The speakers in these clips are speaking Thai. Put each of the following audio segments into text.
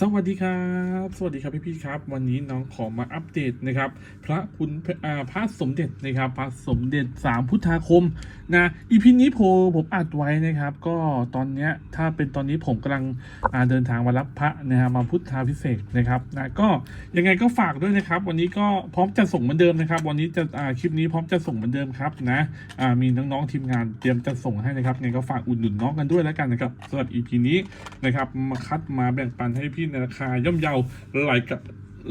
สวัสดีครับ สวัสดีครับพี่พี่ครับ วันนี้น้องขอมาอัปเดตนะครับ พระคุณพระสมเด็จนะครับ พระสมเด็จสามพุทธาคมนะอีพีนี้ผมผมอัดไว้นะครับ ก็ตอนเนี้ยถ้าเป็นตอนนี้ผมกำลังเดินทางมารับพระนะครับมาพุทธาพิเศษนะครับนะก็ยังไงก็ฝากด้วยนะครับ วันนี้ก็พร้อมจะส่งเหมือนเดิมนะครับ วันนี้จะอ่าคลิปนี้พร้อมจะส่งเหมือนเดิมครับนะอ่ามีน้องๆทีมงานเตรียมจะส่งให้นะครับยังไงก็ฝากอุดหนุนน้องกันด้วยแล้วกันนะครับสำหรับ EP นี้นะครับมาคัดมาแบ่งปันให้พี่ในราคาย่อมเยาไหลกับ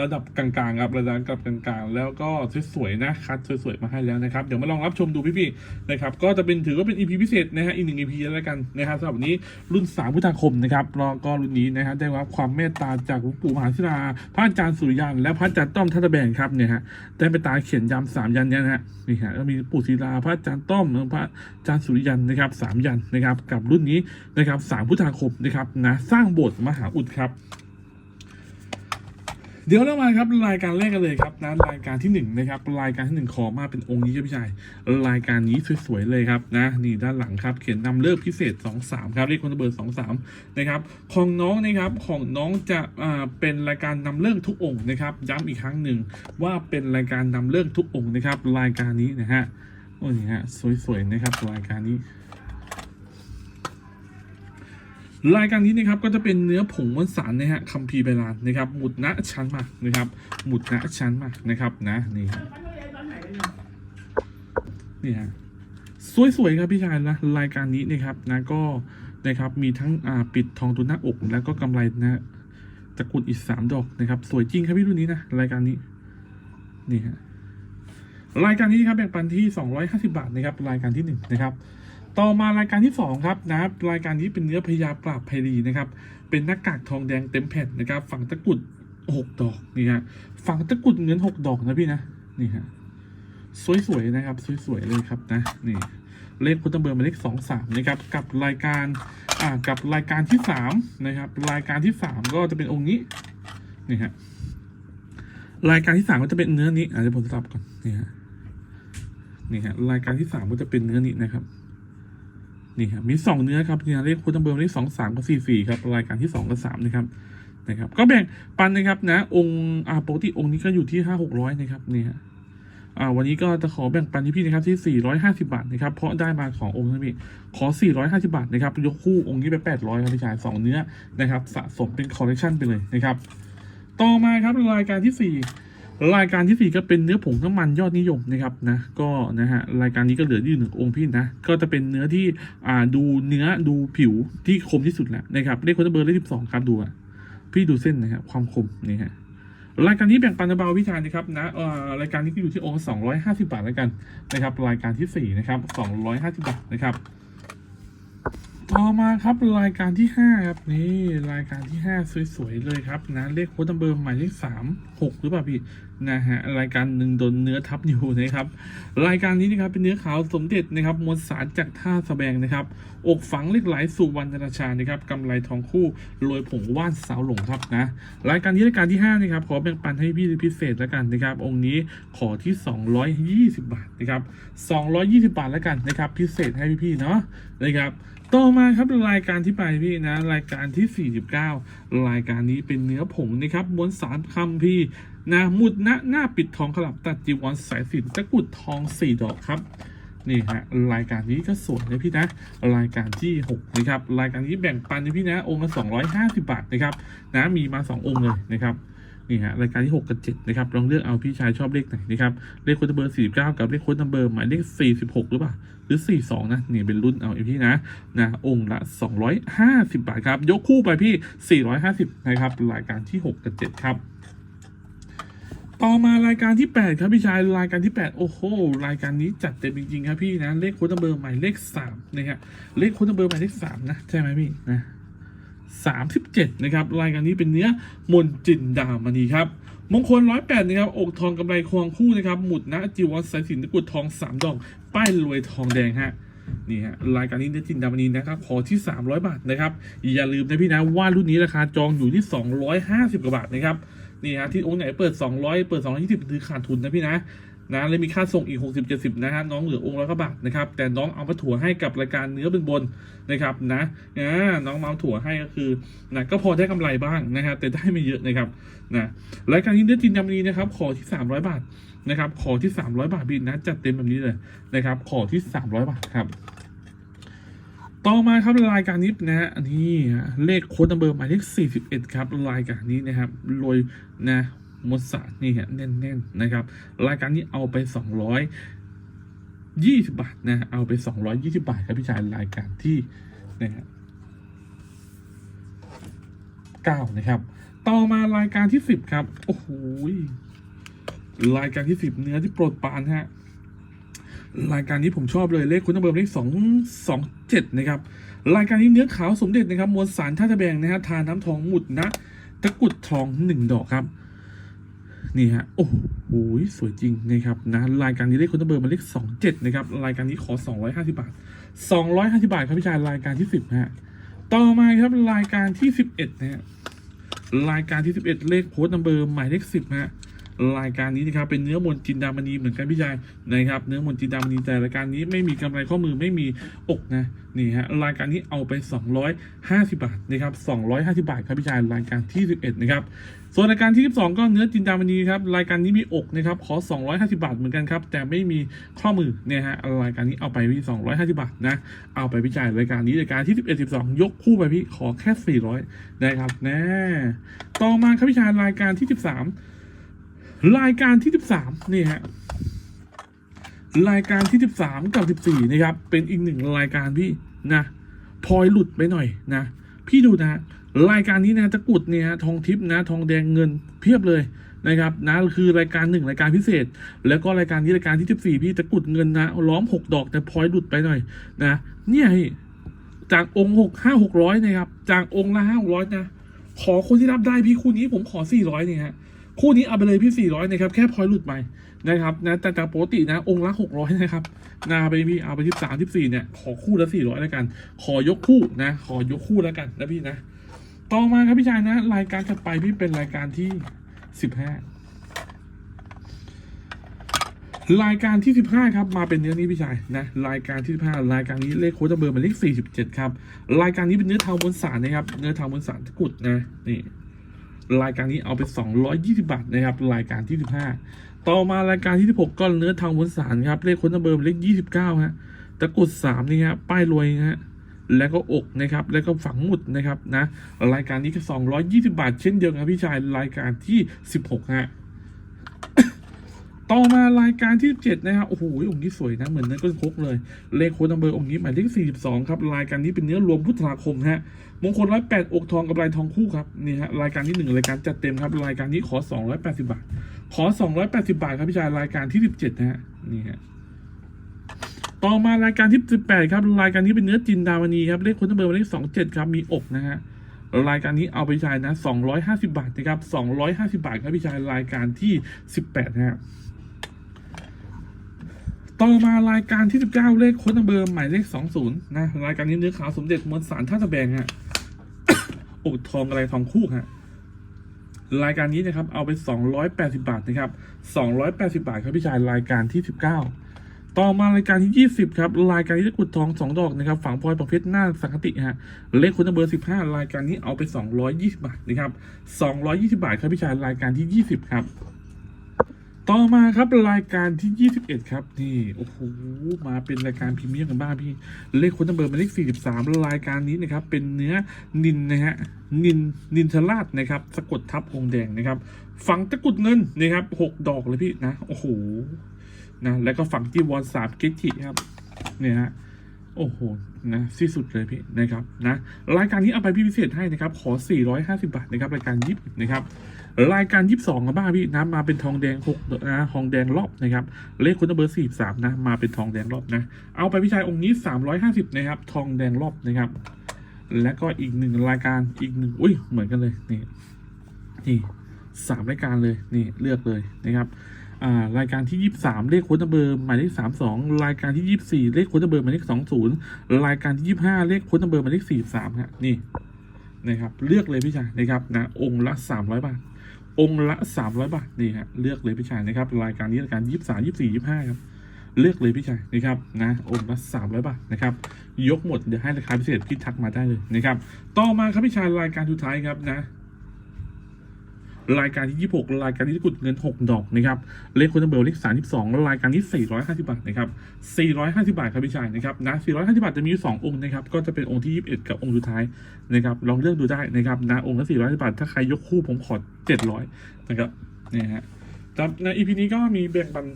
ระดับกลางๆครับระดับกับกลางๆ แล้วก็สวยๆนะคัดสวยๆมาให้แล้วนะครับ เดี๋ยวมาลองรับชมดูพี่ๆนะครับก็จะเป็นถือว่าเป็น EP พิเศษนะฮะอีกหนึ่ง EP แล้วกันนะครับสำหรับวันนี้รุ่น3พุทธาคมนะครับแล้วก็รุ่นนี้นะฮะได้รับความเมตตาจากหลวงปู่มหาศิลาพระอาจารย์สุริยันและพระอาจารย์ต้อมทัตตะแบนครับเนี่ยฮะได้ไปตาเขียนยำสามยันเนี่ยนะฮะนี่ฮะก็มีปู่ศิลาพระอาจารย์ต้อมแล้วพระอาจารย์สุริยันนะครับสามยันนะครับกับรุ่นนี้นะครับสามพุทธาคมนะครับนะสร้างโบสถ์มหาอุดครับ เดี๋ยวเรามาครับรายการแรกกันเลยครับนะรายการที่หนึ่งนะครับรายการที่หนึ่งขอมาเป็นองค์นี้ครับพี่ชายรายการนี้สวยๆเลยครับนะนี่ด้านหลังครับเขียนนำเลิกพิเศษ 2 3 ครับเลขคนเบอร์2 3นะครับของน้องนะครับของน้องจะอ่าเป็นรายการนำเลิกทุกองค์นะครับย้ำอีกครั้งหนึ่งว่าเป็นรายการนำเลิกทุกองค์นะครับรายการนี้นะฮะโอ้นี่ฮะสวยๆนะครับรายการนี้ รายการนี้นะครับก็จะเป็นเนื้อผงมวลสารนะฮะคัมภีร์ใบลานนะครับ หมุดณชั้นมานะครับ หมุดณชั้นมานะครับนะนี่ฮะนี่ฮะสวยๆครับพี่ชายนะรายการนี้นะครับนะก็นะครับมีทั้งอ่าปิดทองตัวหน้าอก แล้วก็กำไรนะตะกุดอีกสามดอกนะครับ สวยจริงครับพี่รุ่นนี้นะรายการนี้นี่ฮะรายการนี้ครับแบ่งปันที่ 250 บาทนะครับ รายการที่หนึ่งนะครับ ต่อมารายการที่สองครับนะครับรายการนี้เป็นเนื้อพญาปราบไพรีนะครับ เป็นหน้ากากทองแดงเต็มแผ่นนะครับ ฝังตะกุดหกดอกนี่ฮะฝังตะกุดเงินหกดอกนะพี่นะนี่ฮะสวยๆนะครับสวยๆเลยครับนะนี่เลขพุทธเบอร์มาเลขสองสามนะครับกับรายการอ่ากับรายการที่สามนะครับ รายการที่สามก็จะเป็นองค์นี้นี่ฮะรายการที่สามก็จะเป็นเนื้อนี้อาจจะผมสลับก่อนนี่ฮะนี่ฮะรายการที่สามก็จะเป็นเนื้อนี้นะครับ นี่ครับมีสองเนื้อครับเนี่ยเลขคุณตัมเบอร์เลขสองสามกับสี่สี่ครับรายการที่สองกับสามนะครับนะครับ ก็แบ่งปันนะครับนะ องค์อาปกติองค์นี้ก็อยู่ที่ห้าหกร้อยนะครับเนี่ยอ่าวันนี้ก็จะขอแบ่งปันที่พี่นะครับที่สี่ร้อยห้าสิบาทนะครับเพราะได้มาขององค์นะพี่ขอสี่ร้อยห้าสิบาทนะครับยกคู่องค์นี้ไปแปดร้อยครับพี่ชายสองเนื้อนะครับสะสมเป็นคอลเลกชันไปเลยนะครับต่อมาครับรายการที่สี่ รายการที่สี่ก็เป็นเนื้อผงน้ำมันยอดนิยมนะครับนะก็นะฮะรายการนี้ก็เหลืออยู่หนึ่งองค์พี่นะก็จะเป็นเนื้อที่อ่าดูเนื้อดูผิวที่คมที่สุดแหละนะครับเลขคนเบอร์เลขสิบสองครับดูอะพี่ดูเส้นนะครับความคมนี่ฮะรายการนี้แบ่งปันเบาๆพี่ชานะครับนะเอ่อรายการนี้ก็อยู่ที่องค์สองร้อยห้าสิบบาทแล้วกันนะครับรายการที่สี่นะครับสองร้อยห้าสิบบาทนะครับ ต่อมาครับรายการที่ห้าครับนี่รายการที่ห้าสวยๆเลยครับนะเลขโค้ดนัมเบอร์หมายเลขสามหกหรือเปล่าพี่นะฮะรายการหนึ่งโดนเนื้อทับอยู่นะครับรายการนี้นะครับเป็นเนื้อขาวสมเด็จนะครับมวลสารจากท่าสะแบงนะครับอกฝังเหล็กไหลสู่วรรณราชานะครับกำไรทองคู่โรยผงว่านสาวหลงครับนะรายการนี้รายการที่ห้านะครับขอแบ่งปันให้พี่พิเศษแล้วกันนะครับองค์นี้ขอที่ 220 บาทนะครับ220 บาทแล้วกันนะครับพิเศษให้พี่ๆเนาะนะครับ ต่อมาครับรายการที่ไปพี่นะรายการที่ 49 รายการนี้เป็นเนื้อผงนะครับมวลสารคำพี่นะมุดณหน้าปิดทองขลับตัดจีวรสายสิญจนตะกรุดทองสี่ดอกครับนี่ฮะรายการนี้ก็สวยนะพี่นะรายการที่6นะครับรายการนี้แบ่งปันนะพี่นะองค์ละ250 บาทนะครับนะมีมา 2 องค์เลยนะครับ นี่ฮะรายการที่ 6 กับ 7 นะครับ ลองเลือกเอาพี่ชายชอบเลขไหนนะครับ เลขโค้ดนัมเบอร์ 49 กับเลขโค้ดนัมเบอร์หมายเลข 46 หรือเปล่า หรือ 42 นะ นี่เป็นรุ่นเอาไอพี่นะนะองค์ละ 250 บาทครับ ยกคู่ไปพี่ 450 นะครับ รายการที่ 6 กับ 7 ครับต่อมารายการที่ 8 ครับพี่ชายรายการที่ 8 โอ้โห รายการนี้จัดเต็มจริงๆครับพี่นะ เลขโค้ดนัมเบอร์หมายเลข3นะครับเลขโค้ดนัมเบอร์หมายเลข3นะใช่ไหมพี่นะ 37 นะครับ รายการนี้เป็นเนื้อมนจินดามณีครับ มงคลร้อยแปดนะครับ อกทองกำไรควงคู่นะครับ หมุดนะจีวรสายสินตะกุดทองสามดอก ป้ายรวยทองแดงฮะ นี่ฮะ รายการนี้เนื้อจินดามณีนะครับ ขอที่ 300 บาทนะครับ อย่าลืมนะพี่นะว่ารุ่นนี้ราคาจองอยู่ที่ 250 กว่าบาทนะครับ นี่ฮะที่องค์ไหนเปิด 200 เปิด 220คือขาดทุนนะพี่นะ นะแล้วมีค่าส่งอีก 60 70 นะฮะน้องเหลือองค์ละก็บาทนะครับ แต่น้องเอามาถั่วให้กับรายการเนื้อเป็นบนนะครับนะอ่าน้องมาเอาถั่วให้ก็คือนะก็พอได้กำไรบ้างนะครับแต่ได้ไม่เยอะนะครับนะรายการนี้เนื้อจินดำนีนะครับ ขอที่ 300 บาทนะครับ ขอที่ 300 บาทบินนะจัดเต็มแบบนี้เลยนะครับ ขอที่ 300 บาทครับต่อมาครับรายการนี้นะฮะอันนี้เลขโค้ดนัมเบอร์หมายเลข41 ครับ รายการนี้นะครับโรยนะ มดสาดนี่ฮะแน่นๆนะครับ รายการนี้เอาไป220 บาทนะเอาไป 220 บาทครับพี่ชายรายการที่นะฮะ9นะครับ ต่อมารายการที่ 10 ครับ โอ้โหรายการที่ 10 เนื้อที่โปรดปานฮะรายการนี้ผมชอบเลยเลขคุณนัมเบอร์เลขสองสองเจ็ดนะครับ รายการนี้เนื้อขาวสมเด็จนะครับ มวลสารท่าตะแบงนะฮะทาน้ำทองหมุดนะตะกุดทองหนึ่งดอกครับ นี่ฮะโอ้โหสวยจริงนะครับนะรายการนี้เลขคุณนัมเบอร์มาเลขสองเจ็ดนะครับรายการนี้ขอสองร้อยห้าสิบาทสองร้อยห้าสิบาทครับพี่ชายรายการที่สิบฮะต่อมาครับรายการที่สิบเอ็ดนะฮะรายการที่สิบเอ็ดเลขโค้ดนัมเบอร์หมายเลขสิบฮะ รายการนี้นะครับเป็นเนื้อมนจินดามณีเหมือนกันพี่ชายนะครับ เนื้อมนจินดามณีแต่รายการนี้ไม่มีกำไรข้อมือไม่มีอกนะนี่ฮะรายการนี้เอาไป 250 บาทนะครับ250 บาทครับพี่ชายรายการที่ 11 นะครับส่วนรายการที่ 12 ก็เนื้อจินดามณีครับรายการนี้มีอกนะครับขอ 250 บาทเหมือนกันครับแต่ไม่มีข้อมือเนี่ยฮะรายการนี้เอาไปพี่250 บาทนะเอาไปพี่ชายรายการนี้รายการที่ 11 12 ยกคู่ไปพี่ขอแค่ 400นะครับแน่ต่อมาครับพี่ชายรายการที่ 13 รายการที่ 13 นี่ฮะรายการที่ 13 กับ 14 นะครับ เป็นอีกหนึ่งรายการพี่นะพลอยหลุดไปหน่อยนะ พี่ดูนะ รายการนี้นะตะกุดเนี่ยฮะทองทิพย์นะ ทองแดงเงินเพียบเลยนะครับนะคือรายการหนึ่งรายการพิเศษ แล้วก็รายการนี้รายการที่ 14 พี่ตะกุดเงินนะล้อม 6 ดอกแต่พลอยหลุดไปหน่อยนะ เนี่ยจากองค์หกห้าหกร้อยนะครับ จากองค์ละห้าหกร้อยนะ ขอคนที่รับได้พี่คู่นี้ผมขอสี่ร้อยเนี่ยฮะ คู่นี้เอาไปเลยพี่ 400นะครับแค่พลอยหลุดไปนะครับนะแต่จากปกตินะองค์ละ600นะครับนาไปพี่เอาไปที่3ที่4เนี่ยขอคู่ละ400แล้วกัน ขอยกคู่นะ ขอยกคู่แล้วกันนะพี่นะต่อมาครับพี่ชายนะ รายการถัดไปพี่เป็นรายการที่15รายการที่ 15 ครับ มาเป็นเนื้อนี้พี่ชายนะรายการที่ 15 รายการนี้เลขโค้ดเบอร์มายเลข47 ครับ รายการนี้เป็นเนื้อเทาบนสารนะครับ เนื้อเทาบนสารกุดนะนี่ รายการนี้เอาไป 220 บาทนะครับ รายการที่ 15 ต่อมารายการที่ 16 ก็เนื้อทางวนสารครับ เลขค้นนเบอร์เลข 29 ฮะ ตะกรุด3นี่ฮะ ป้ายรวยฮะ แล้วก็อกนะครับ แล้วก็ฝังหมุดนะครับนะ รายการนี้ก็ 220 บาท เช่นเดียวกันครับพี่ชาย รายการที่ 16 ฮะ ต่อมารายการที่ 7 นะครับโอ้โหองค์นี้สวยนะเหมือนเนื้อก้นคกเลย เลขโคดัมเบอร์องค์นี้หมายเลข42 ครับ รายการนี้เป็นเนื้อรวมพุทธาคมฮะมงคลร้อยแปดอกทองกับลายทองคู่ครับนี่ฮะรายการที่หนึ่งรายการจัดเต็มครับ รายการนี้ขอสองร้อยแปดสิบาท ขอสองร้อยแปดสิบาทครับพี่ชายรายการที่สิบเจ็ดนะฮะนี่ฮะต่อมารายการที่สิบแปดครับ รายการนี้เป็นเนื้อจินดาวนีครับเลขคนเบอร์เลขสองเจ็ดครับมีอกนะฮะ รายการนี้เอาไปพี่ชายนะสองร้อยห้าสิบาทนะครับสองร้อยห้าสิบาทครับพี่ชายรายการที่สิบแปดนะฮะต่อมารายการที่ 19 เลขค้นเบอร์หมายเลข 20 นะ รายการนี้เนื้อขาวสมเด็จมวลสารท่าตะแบงฮะอกทองอะไรทองคู่ฮะรายการนี้นะครับเอาไป 280 บาทนะครับ 280 บาทครับพี่ชายรายการที่ 19 ต่อมารายการที่ 20 ครับ รายการที่ตะกุดทอง 2 ดอกนะครับ ฝังพลอยประเภทหน้าสังคติฮะ เลขค้ดนัมเบอร์ 15 รายการนี้เอาไป 220 บาทนะครับ 220 บาทครับพี่ชายรายการที่ 20 ครับ ต่อมาครับรายการที่ 21 ครับ นี่โอ้โหมาเป็นรายการพรีเมียมกันบ้างพี่ เลขคนนัมเบอร์หมายเลข 43 รายการนี้นะครับ เป็นเนื้อนินนะฮะนินนินทราชนะครับ สะกดทับองค์แดงนะครับ ฝังตะกุดเงินนะครับหกดอกเลยพี่นะ โอ้โห นะแล้วก็ฝังจีวรสามเกจิครับเนี่ยฮะโอ้โหนะที่สุดเลยพี่นะครับนะรายการนี้เอาไปพี่พิเศษให้นะครับขอ 450 บาทนะครับรายการยิบนะครับรายการยิบสองกับบ้าพี่นะมาเป็นทองแดงหกนะทองแดงรอบนะครับเลขคุณเบอร์สี่สามนะมาเป็นทองแดงรอบนะเอาไปพี่ชายองค์นี้ 350นะครับทองแดงรอบนะครับ และก็อีกหนึ่งรายการอีกหนึ่งอุ้ยเหมือนกันเลยนี่นี่สามรายการเลยนี่เลือกเลยนะครับ รายการที่ 23 เลขโค้ดเบอร์หมายเลข 32 รายการที่ 24 เลขโค้ดเบอร์หมายเลข 20 รายการที่ 25 เลขโค้ดเบอร์หมายเลข 43ฮะนี่นะครับเลือกเลยพี่ชายนะครับนะองค์ละ 300 บาท องค์ละสามร้อยบาทนี่ฮะเลือกเลยพี่ชายนะครับรายการนี้รายการยี่สิบสามยี่สี่ยี่ห้าครับเลือกเลยพี่ชายนะครับนะองค์ละสามร้อยบาทนะครับยกหมดเดี๋ยวให้ราคาพิเศษพี่ทักมาได้เลยนะครับต่อมาครับพี่ชายรายการสุดท้ายครับนะ รายการที่ 26 รายการที่กุดเงิน 6 ดอกนะครับ เลขคนเบอร์เลข 32 รายการนี้450 บาทนะครับ 450 บาทครับพี่ชายนะครับนะ 450 บาทจะมีอยู่2องค์นะครับ ก็จะเป็นองค์ที่ 21 กับองค์สุดท้ายนะครับ ลองเลือกดูได้นะครับนะองค์ละ450 บาท ถ้าใครยกคู่ผมขอ 700 นะครับ นี่ฮะครับใน EP นี้ก็มีแบ่งปัน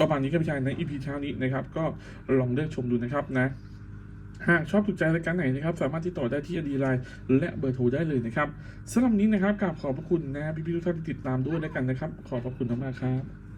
ประมาณนี้ครับพี่ชายใน EP เช้านี้นะครับ ก็ลองเลือกชมดูนะครับนะ หากชอบถูกใจรายการไหนนะครับ สามารถติดต่อได้ที่อดีไลน์และเบอร์โทรได้เลยนะครับสำหรับนนี้นะครับกราบขอบพระคุณนะพี่ๆทุกท่านที่ติดตามด้วยแล้วกันนะครับ ขอบพระคุณมากๆครับ